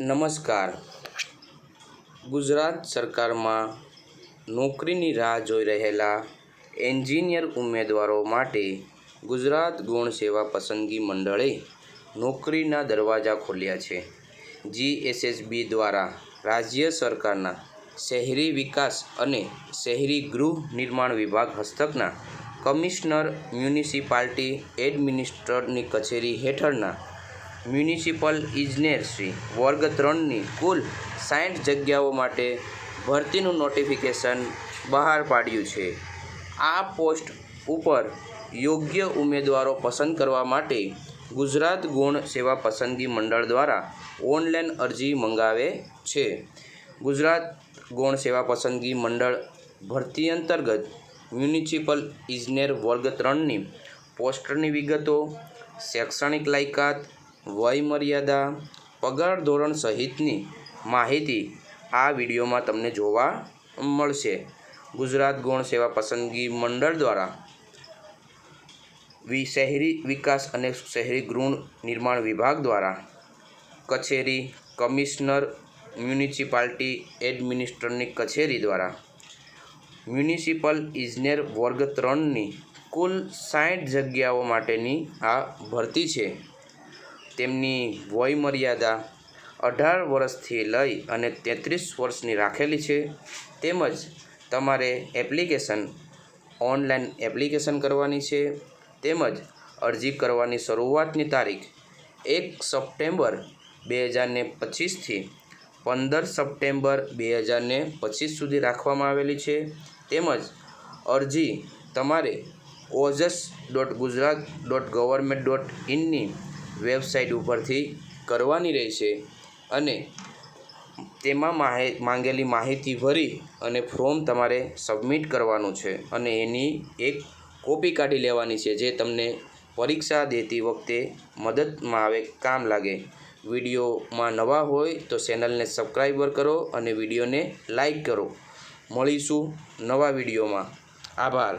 નમસ્કાર. ગુજરાત સરકારમાં નોકરીની રાહ જોઈ રહેલા એન્જિનિયર ઉમેદવારો માટે ગુજરાત ગુણ સેવા પસંદગી મંડળે નોકરીના દરવાજા ખોલ્યા છે. જીએસએસબી દ્વારા રાજ્ય સરકારના શહેરી વિકાસ અને શહેરી ગૃહ નિર્માણ વિભાગ હસ્તકના કમિશનર મ્યુનિસિપાલિટી એડમિનિસ્ટ્રેટરની કચેરી હેઠળના મ્યુનિસિપલ ઇજનેરશ્રી વર્ગ ત્રણની કુલ સાઠ જગ્યાઓ માટે ભરતીનું નોટિફિકેશન બહાર પાડ્યું છે. આ પોસ્ટ ઉપર યોગ્ય ઉમેદવારો પસંદ કરવા માટે ગુજરાત ગુણ સેવા પસંદગી મંડળ દ્વારા ઓનલાઈન અરજી મંગાવે છે. ગુજરાત ગુણ સેવા પસંદગી મંડળ ભરતી અંતર્ગત મ્યુનિસિપલ ઇજનેર વર્ગ ત્રણની પોસ્ટરની વિગતો, શૈક્ષણિક લાયકાત વય મર્યાદા પગાર ધોરણ સહિતની માહિતી આ વિડીયોમાં તમને જોવા મળશે. ગુજરાત ગૌણ સેવા પસંદગી મંડળ દ્વારા વિ, શહેરી વિકાસ અને શહેરી ગૃહ નિર્માણ વિભાગ દ્વારા કચેરી કમિશનર મ્યુનિસિપાલિટી એડમિનિસ્ટ્રેટરની કચેરી દ્વારા મ્યુનિસિપલ ઇજનેર વર્ગ ત્રણની કુલ સાઠ જગ્યાઓ માટેની આ ભરતી છે. તેમની વય મર્યાદા અઢાર વર્ષથી લઈ અને તેત્રીસ વર્ષની રાખેલી છે. તેમજ તમારે એપ્લિકેશન, ઓનલાઈન એપ્લિકેશન કરવાની છે. તેમજ અરજી કરવાની શરૂઆતની તારીખ એક સપ્ટેમ્બર બે હજારને પચીસથી પંદર સપ્ટેમ્બર બે હજારને પચીસ સુધી રાખવામાં આવેલી છે. તેમજ અરજી તમારે Ojas dot Gujarat dot government dot ઇનની website ઉપરથી કરવાની રહેશે અને તેમાં માહિ, માંગેલી માહિતી ભરી અને ફોર્મ તમારે સબમિટ કરવાનું છે અને એની એક કોપી કાઢી લેવાની છે જે તમને પરીક્ષા દેતી વખતે મદદમાં આવે, કામ લાગે. વિડીયોમાં નવા હોય તો ચેનલને સબસ્ક્રાઈબર કરો અને વિડીયોને લાઈક કરો. મળીશું નવા વિડીયોમાં. આભાર.